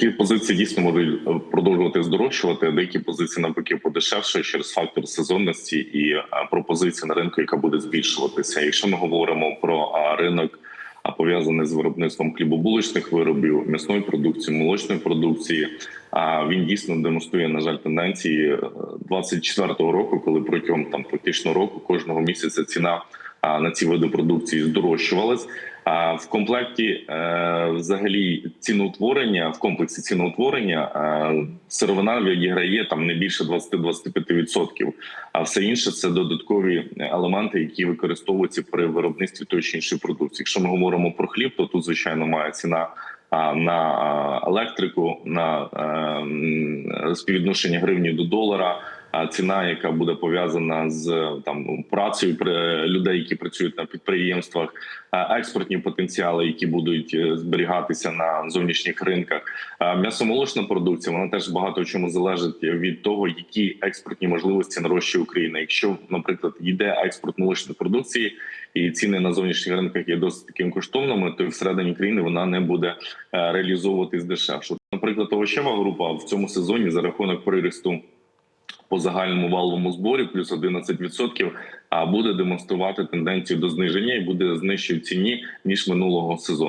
Деякі позиції дійсно можуть е, продовжувати здорожчувати, а деякі позиції навпаки подешевшують через фактор сезонності і е, пропозиції на ринку, яка буде збільшуватися. Якщо ми говоримо про ринок, а пов'язаний з виробництвом хлібобулочних виробів, м'ясної продукції, молочної продукції, а він дійсно демонструє на жаль тенденції 24-го року, коли протягом там практично року кожного місяця ціна на ці види продукції здорожчувалась. А в комплекті е, взагалі ціноутворення в комплексі ціноутворення е, сировина відіграє там не більше 20-25%, а все інше це додаткові елементи, які використовуються при виробництві тої чи іншої продукції. Якщо ми говоримо про хліб, то тут звичайно має ціна на електрику, на е, співвідношення гривні до долара. Ціна, яка буде пов'язана з там працею людей, які працюють на підприємствах, експортні потенціали, які будуть е, зберігатися на зовнішніх ринках. М'ясомолочна продукція вона теж багато в чому залежить від того, які експортні можливості нарощує Україна. Якщо, наприклад, йде експорт молочної продукції, і ціни на зовнішніх ринках є досить таким коштовними, то всередині країни вона не буде е, реалізовуватись дешевше. Наприклад, овочева група в цьому сезоні за рахунок приросту по загальному валовому зборі плюс 11%, а буде демонструвати тенденцію до зниження і буде знижче в ціні ніж минулого сезону.